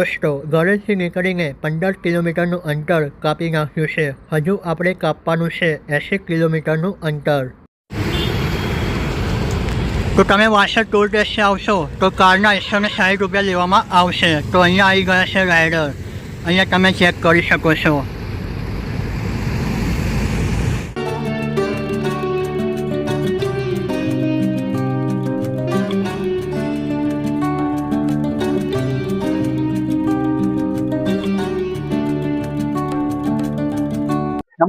દોસ્તો ઘરેથી નીકળીને પંદર કિલોમીટરનું અંતર કાપી નાખ્યું છે. હજુ આપણે કાપવાનું છે એંસી કિલોમીટરનું અંતર. તો તમે વાસર ટોલ ટેસ્ટે આવશો, તો કારના એકસો ને સાઠ રૂપિયા લેવામાં આવશે. તો અહીંયા આવી ગયા છે રાઇડર અહીંયા તમે ચેક કરી શકો છો.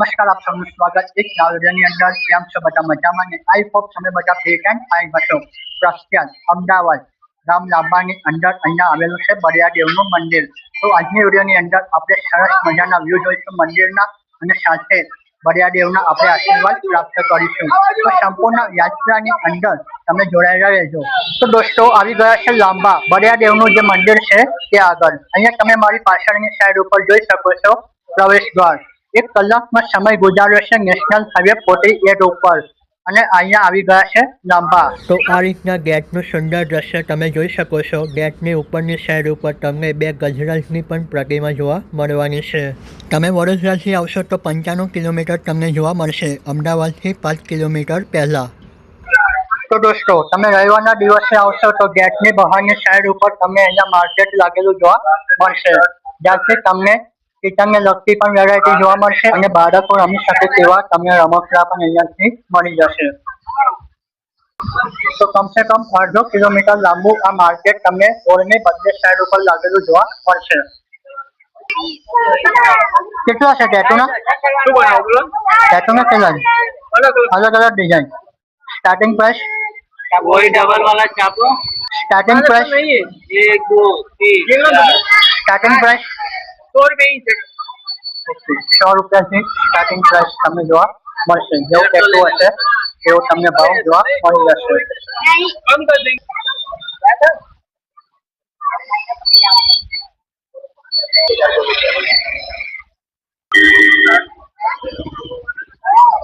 નમસ્કાર, આપ સૌનું સ્વાગત એક નવરાની અંદર કેમ છો બધા મજામાં ને? આઈ હોપ તમે બધા ફિટ એન્ડ ફાઇન હશો. પ્રખ્યાત અમદાવાદ રામ લાંબાની અંદર અહીંયા આવેલું છે બરિયાદેવનું મંદિર. તો આજની વિડીયોની અંદર આપણે સરસ મજાના વ્યૂ જોઈશું મંદિરના અને સાથે બરિયાદેવના આપણે આશીર્વાદ પ્રાપ્ત કરીશું. તો સંપૂર્ણ યાત્રાની અંદર તમે જોડાયેલા રહેજો. તો દોસ્તો, આવી ગયા છે લાંબા બરિયાદેવનું જે મંદિર છે તે આગળ. અહીંયા તમે મારી પાછળની સાઈડ ઉપર જોઈ શકો છો પ્રવેશ દ્વાર એક કલાકમાં સમય ગુજાર્યો છે નેશનલ હાઈવે ફોર્ટી એટ ઉપર. અને અહીંયા આવી ગયા છે લાંબા. તો આ રીતના ગેટનું સુંદર દ્રશ્ય તમે જોઈ શકો છો. ગેટની ઉપરની સાઈડ ઉપર તમને બે ગજરાજની પણ પ્રતિમા જોવા મળવાની છે. તમે વડોદરાથી આવશો તો પંચાણું કિલોમીટર તમને જોવા મળશે. અમદાવાદથી પાંચ કિલોમીટર પહેલાં. તો દોસ્તો તમે રવિવારના દિવસે આવશો તો ગેટની બહારની સાઈડ ઉપર તમને અહીંયા માર્કેટ લાગેલું જોવા મળશે. જ્યાંથી તમને એ તમને લગતી પણ વેરાયટી જોવા મળશે અને બાળકો રમી શકે તેવા તમને રમકડા પણ અહીંયાથી મળી જશે. તો કમસે કમ અડધો કિલોમીટર લાંબુ આ માર્કેટ તમને ઓળને બદલે સાઈડ ઉપર લાગેલું જોવા મળશે. કેટલા છે ટેટુના ટેટુના કેટલા અલગ અલગ. Design starting price starting price starting price સો રૂપિયાની છે સ્ટાર્ટિંગ પ્રાઇસ તમને જોવા મળશે. જેવું કેટલું હશે તેવો તમને ભાવ જોવા મળી જશે.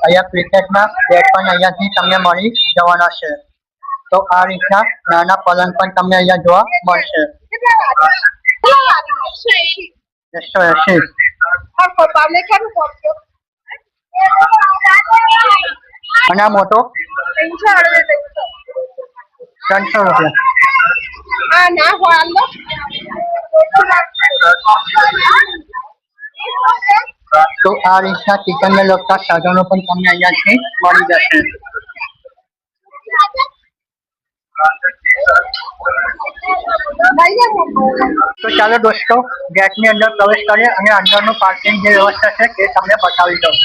અહીંયા ક્રિકેટના બેટ પણ અહીંયાથી તમને મળી જવાના છે. તો આ રીતના નાના પલંગ પણ તમને અહીંયા જોવા મળશે. એકસો અને મોટો ત્રણસો રૂપિયા તો આ રીતના કિચનને લગતા સાધનો પણ તમને અહીંયાથી મળી જશે. તો ચાલો દોસ્તો, ગેટની અંદર પ્રવેશ કરીએ અને અંદરનું પાર્કિંગ જે વ્યવસ્થા છે તે તમને બતાવી દઉં.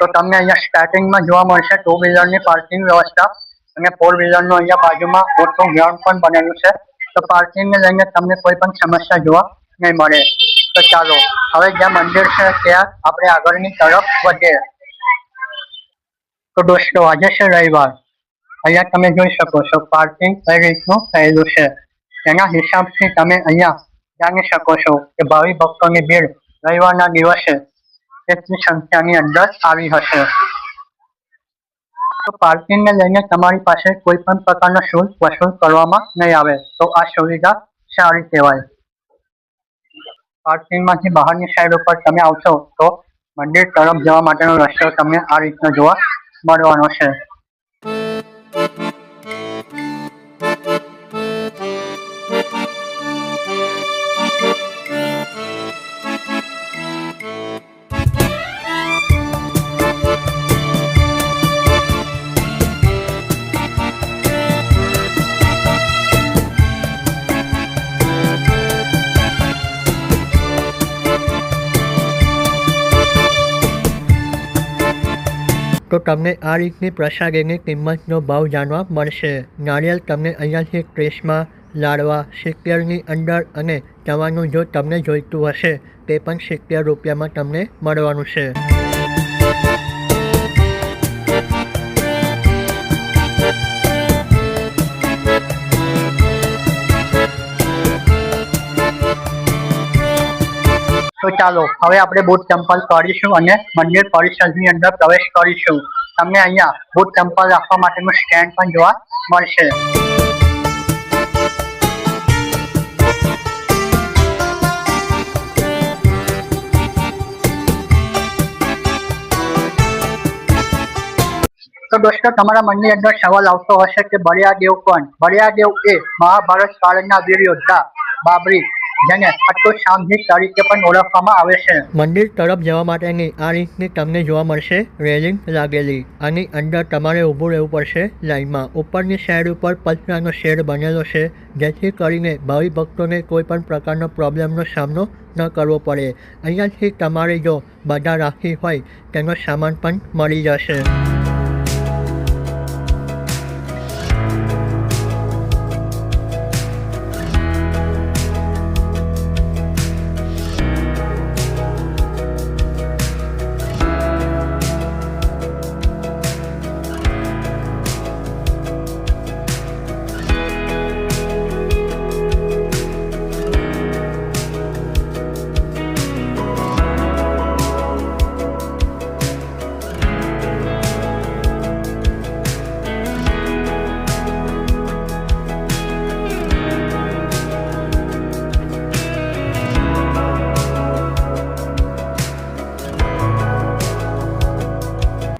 તો તમને અહીંયા સ્ટાર્ટિંગમાં જોવા મળશે ટુ વ્હીલરની પાર્કિંગ વ્યવસ્થા અને ફોર વ્હીલરનું અહીંયા બાજુમાં મોટું ગ્રાઉન્ડ પણ બનેલું છે. તો પાર્કિંગને લઈને તમને કોઈ પણ સમસ્યા જોવા નહીં મળે. તો ચાલો, હવે જ્યાં મંદિર છે ત્યાં આપણે આગળની તરફ વધીએ. તો દોસ્તો, આજે છે રવિવાર. અહીંયા તમે જોઈ શકો છો પાર્કિંગ કઈ રીતનું થયેલું છે. તેના હિસાબથી તમે અહીંયા જાણી શકો છો કે ભાવિ ભક્તોની ભીડ રવિવારના દિવસે કેટલી સંખ્યાની અંદર આવી હશે. તો પાર્કિંગને લઈને તમારી પાસે કોઈ પણ પ્રકારનો શુલ્ક વસૂલ કરવામાં નહીં આવે. તો આ સુવિધા સારી કહેવાય. પાર્કિંગમાંથી બહારની સાઈડ ઉપર તમે આવશો તો મંદિર તરફ જવા માટેનો રસ્તો તમને આ રીતનો જોવા મળવાનો છે. તો તમને આ રીતની પ્રસાદીની કિંમતનો ભાવ જાણવા મળશે. નારિયેલ તમને અહીંયાથી ત્રીસમાં લાડવા સિત્તેરની અંદર અને તવાનું જો તમને જોઈતું હશે, તે પણ સિત્તેર રૂપિયામાં તમને મળવાનું છે. તો ચાલો, હવે આપણે બુદ્ધ ટેમ્પલ કરીશું અને મંદિર પરિસરની અંદર પ્રવેશ કરીશું. તમને અહીંયા બુદ્ધ ટેમ્પલ રાખવા માટેનું સ્ટેન્ડ પણ જોવા મળશે. તો દોસ્તો, તમારા મનની અંદર સવાલ આવતો હશે કે બળિયાદેવ કોણ? બળિયાદેવ એ મહાભારત કાળના વીર યોદ્ધા, બાબરી જેને ખટ્ટુ સામજી તરીકે પણ ઓળખવામાં આવે છે. મંદિર તરફ જવા માટેની આ રીતની તમને જોવા મળશે રેલિંગ લાગેલી. આની અંદર તમારે ઊભું રહેવું પડશે લાઇનમાં ઉપરની સાઈડ ઉપર પતરાનો શેડ બનેલો છે, જેથી કરીને ભાવિ ભક્તોને કોઈ પણ પ્રકારનો પ્રોબ્લેમનો સામનો ન કરવો પડે. અહીંયાથી તમારે જો બધા રાખી હોય, તેનો સામાન પણ મળી જશે.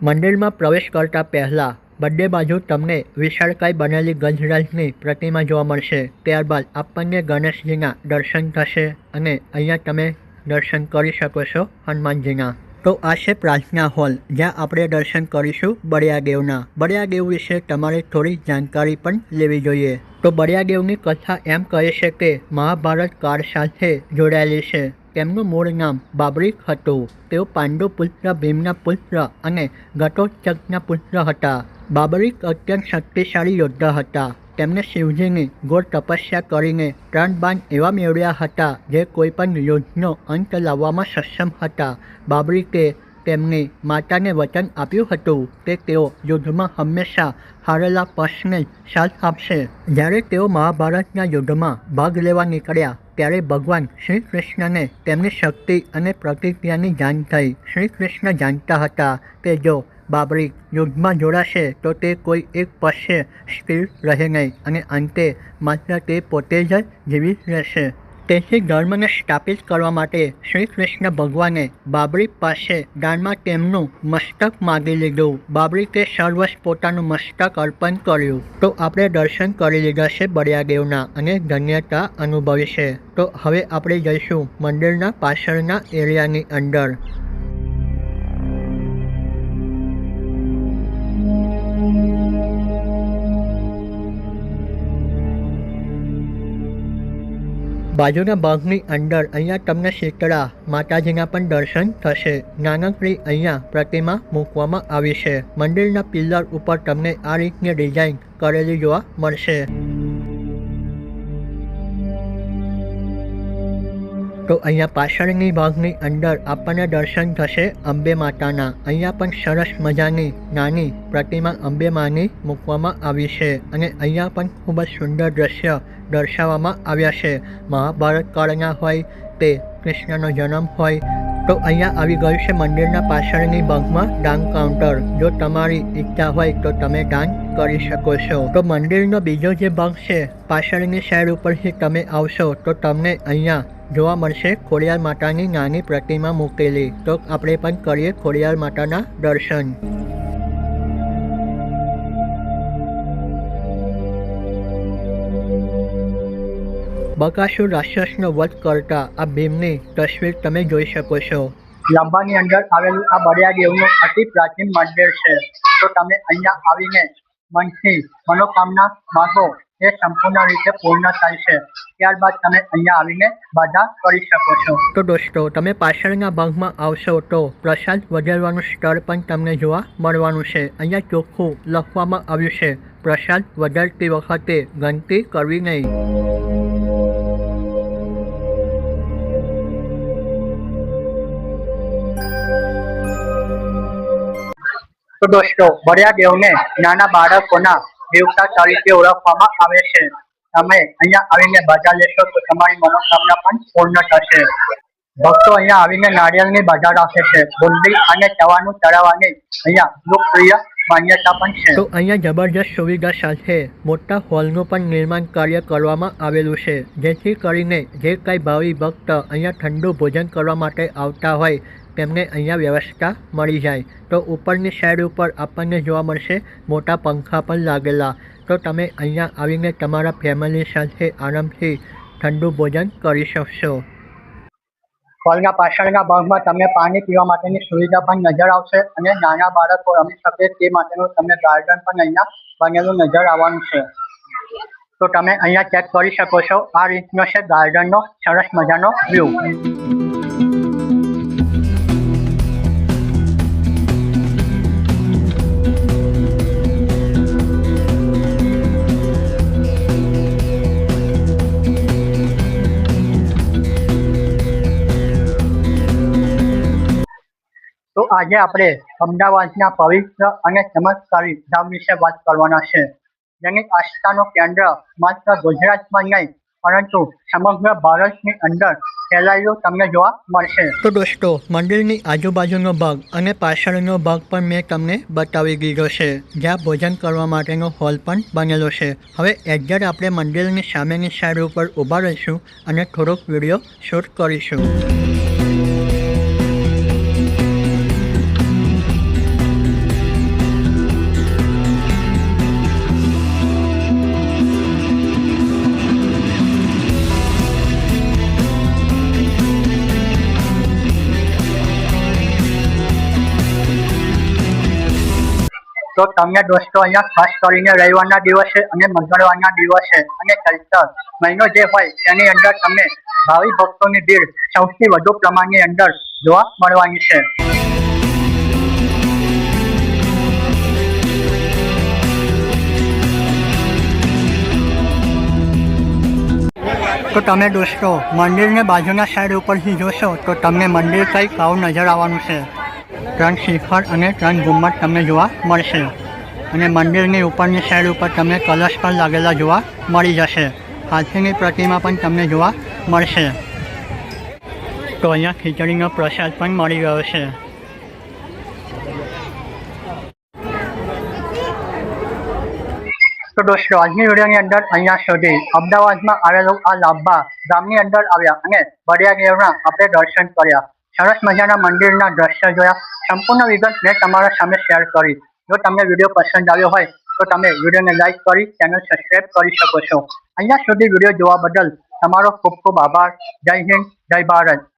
મંદિરમાં પ્રવેશ કરતા પહેલાં બંને બાજુ તમને વિશાળકાય બનેલી ગજરાજની પ્રતિમા જોવા મળશે. ત્યારબાદ આપણને ગણેશજીના દર્શન થશે અને અહીંયા તમે દર્શન કરી શકો છો હનુમાનજીના. તો આ છે પ્રાર્થના હોલ. જ્યાં આપણે દર્શન કરીશું બળિયાદેવના બળિયાદેવ વિશે તમારે થોડી જાણકારી પણ લેવી જોઈએ. તો બળિયાદેવની કથા એમ કહે છે કે મહાભારત કાળ સાથે જોડાયેલી છે. તેમનું મૂળ નામ બાબરીક હતું? તેઓ પાંડુ પુત્ર, ભીમના પુત્ર અને ઘટોત્કચના પુત્ર હતા. બાબરીક અત્યંત શક્તિશાળી યોદ્ધા હતા. તેમણે શિવજીની ઘોર તપસ્યા કરીને ત્રણ બાણ એવા મેળવ્યા હતા જે કોઈપણ યુદ્ધનો અંત લાવવામાં સક્ષમ હતા. બાબરીકે તેમની માતાને વચન આપ્યું હતું કે તેઓ યુદ્ધમાં હંમેશા હારેલા પક્ષને સાથ આપશે. જ્યારે તેઓ મહાભારતના યુદ્ધમાં ભાગ લેવા નીકળ્યા ત્યારે ભગવાન શ્રી કૃષ્ણને તેમની શક્તિ અને પ્રતિક્રિયાની જાણ થઈ શ્રી કૃષ્ણ જાણતા હતા કે જો બાબરી યુદ્ધમાં જોડાશે, તો તે કોઈ એક પશ્ચે સ્થિર રહે નહીં અને અંતે માત્ર તે પોતે જ જીવિત રહેશે. તેથી ધર્મને સ્થાપિત કરવા માટે શ્રી કૃષ્ણ ભગવાને બાબરી પાસે દાનમાં તેમનું મસ્તક માગી લીધું. બાબરીકે સર્વસ પોતાનું મસ્તક અર્પણ કર્યું. તો આપણે દર્શન કરી લીધા છે બળિયાદેવના અને ધન્યતા અનુભવી છે. તો હવે આપણે જઈશું મંદિરના પાછળના એરિયાની અંદર. બાજુના ભાગની અંદર અહીંયા તમને શીતળા માતાજીના પણ દર્શન થશે. નાનકડી અહીંયા પ્રતિમા મૂકવામાં આવી છે. મંદિરના પિલ્લર ઉપર તમને આ રીતની ડિઝાઇન કરેલી જોવા મળશે. તો અહીંયા પાછળની ભાગની અંદર આપણને દર્શન થશે અંબે માતાના. અહીંયા પણ સરસ મજાની નાની પ્રતિમા અંબે માની મૂકવામાં આવી છે. અને અહીંયા પણ ખૂબ જ સુંદર દ્રશ્ય દર્શાવવામાં આવ્યા છે. મહાભારત કાળના હોય તે કૃષ્ણનો જન્મ હોય તો અહીંયા આવી ગયું છે મંદિરના પાછળની બંકમાં દાન કાઉન્ટર જો તમારી ઈચ્છા હોય તો તમે દાન કરી શકો છો. તો મંદિરનો બીજો જે બંક છે, પાછળની સાઈડ ઉપરથી તમે આવશો તો તમને અહીંયા જોવા મળશે ખોડિયાર માતાની નાની પ્રતિમા મૂકેલી. તો આપણે પણ કરીએ ખોડિયાર માતાના દર્શન. બકાસુર રાક્ષસનો વધ કરતા આ ભીમની તસવીર તમે જોઈ શકો છો. લાંબાની અંદર આવેલું આ બળિયાદેવનું અતિ પ્રાચીન મંદિર છે. તો તમે અહીંયા આવીને મનથી મનોકામના માગો એ સંપૂર્ણ રીતે પૂર્ણ થાય છે. ત્યારબાદ તમે અહીંયા આવીને બાધા કરી શકો છો. તો દોસ્તો તમે પાછળના ભાગમાં આવશો તો પ્રસાદ વધારવાનું સ્થળ પણ તમને જોવા મળવાનું છે. અહીંયા ચોખ્ખું લખવામાં આવ્યું છે પ્રસાદ વધારતી વખતે ગણતી કરવી નહીં. તો દોસ્તો બળિયાદેવને નાના બાળકોના દેવતા તરીકે ઓળખવામાં આવે છે. તમે અહીંયા આવીને બાજા લેશો તો તમારી મનોકામના પણ પૂર્ણ થશે. ભક્તો અહીંયા આવીને નાળિયેરની બાજા રાખે છે. બુંદી અને ચવાનું ચડાવવાની અહીંયા લોકપ્રિય તો અહીંયા જબરજસ્ત સુવિધા સાથે મોટા હોલનું પણ નિર્માણ કાર્ય કરવામાં આવેલું છે. જેથી કરીને જે કાંઈ ભાવિ ભક્ત અહીંયા ઠંડુ ભોજન કરવા માટે આવતા હોય તેમને અહીંયા વ્યવસ્થા મળી જાય. તો ઉપરની સાઈડ ઉપર આપણને જોવા મળશે મોટા પંખા પણ લાગેલા. તો તમે અહીંયા આવીને તમારા ફેમિલી સાથે આરામથી ઠંડુ ભોજન કરી શકશો. હોલના પાછળના ભાગમાં તમને પાણી પીવા માટેની સુવિધા પણ નજર આવશે અને નાના બાળકો રમી શકે તે માટેનું તમને ગાર્ડન પણ અહીંયા બનેલું નજર આવવાનું છે. તો તમે અહીંયા ચેક કરી શકો છો. આ રીતનો છે ગાર્ડનનો સરસ મજાનો વ્યૂ આજે આપણે અમદાવાદના પવિત્ર અને ચમત્કારી ધામ વિશે વાત કરવાના છે. જેની આસ્થાનું કેન્દ્ર માત્ર ગુજરાતમાં નહીં, પરંતુ સમગ્ર ભારતની અંદર ફેલાયેલું તમને જોવા મળશે. તો દોસ્તો, મંદિરની આજુબાજુનો ભાગ અને પાછળનો ભાગ પણ મેં તમને બતાવી દીધો છે. જ્યાં ભોજન કરવા માટેનો હોલ પણ બનેલો છે. હવે એક્ઝેક્ટ આપણે મંદિરની સામેની સાઈડ ઉપર ઊભા રહીશું અને થોડોક વીડિયો શૂટ કરીશું. તો તમને દોસ્તો અહીંયા ખાસ કરીને રવિવારના દિવસે અને મંગળવારના દિવસે અને કલ્ચર મહિનો જે હોય તેની અંદર તમને ભાવિ ભક્તોની ભીડ સૌથી વધુ પ્રમાણની અંદર જોવા મળવાની છે. તો તમે દોસ્તો મંદિરને બાજુના સાઈડ ઉપરથી જોશો તો તમને મંદિર કંઈક આવું નજર આવવાનું છે. ત્રણ શિખર અને ત્રણ ગુમ્મટ તમને જોવા મળશે. અને મંદિરની ઉપરની સાઈડ ઉપર તમને કલશ પણ લાગેલા જોવા મળી જશે. હાથીની પ્રતિમા પણ તમને જોવા મળશે. તો અહીંયા ખીચડીનો પ્રસાદ પણ મળી ગયો છે. તો દોસ્તો, આજની વિડીયોની અંદર અહીંયા સુધી. અમદાવાદમાં આવેલું આ લાંબા ગામની અંદર આવ્યા અને બળિયા દેવના આપણે દર્શન કર્યા. સરસ મજાના મંદિરના દ્રશ્ય જોયા. સંપૂર્ણ વિગત મેં તમારા સામે શેર કરી. જો તમને વીડિયો પસંદ આવ્યો હોય, તો તમે વિડીયોને લાઇક કરી, ચેનલ સબસ્ક્રાઈબ કરી શકો છો. અહીંયા સુધી વીડિયો જોવા બદલ તમારો ખૂબ ખૂબ આભાર. જય હિન્દ, જય ભારત.